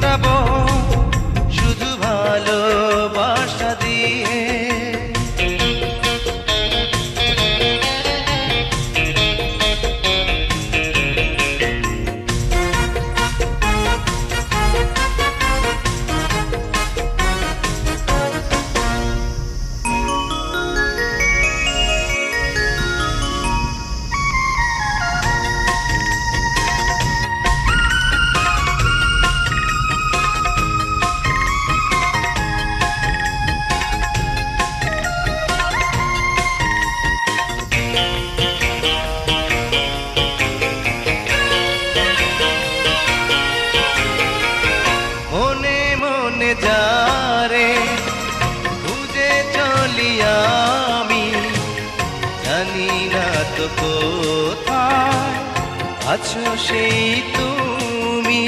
ফুল যারে খুঁজে চলি আমি জানি না তো কোথায় আছো সেই তুমি।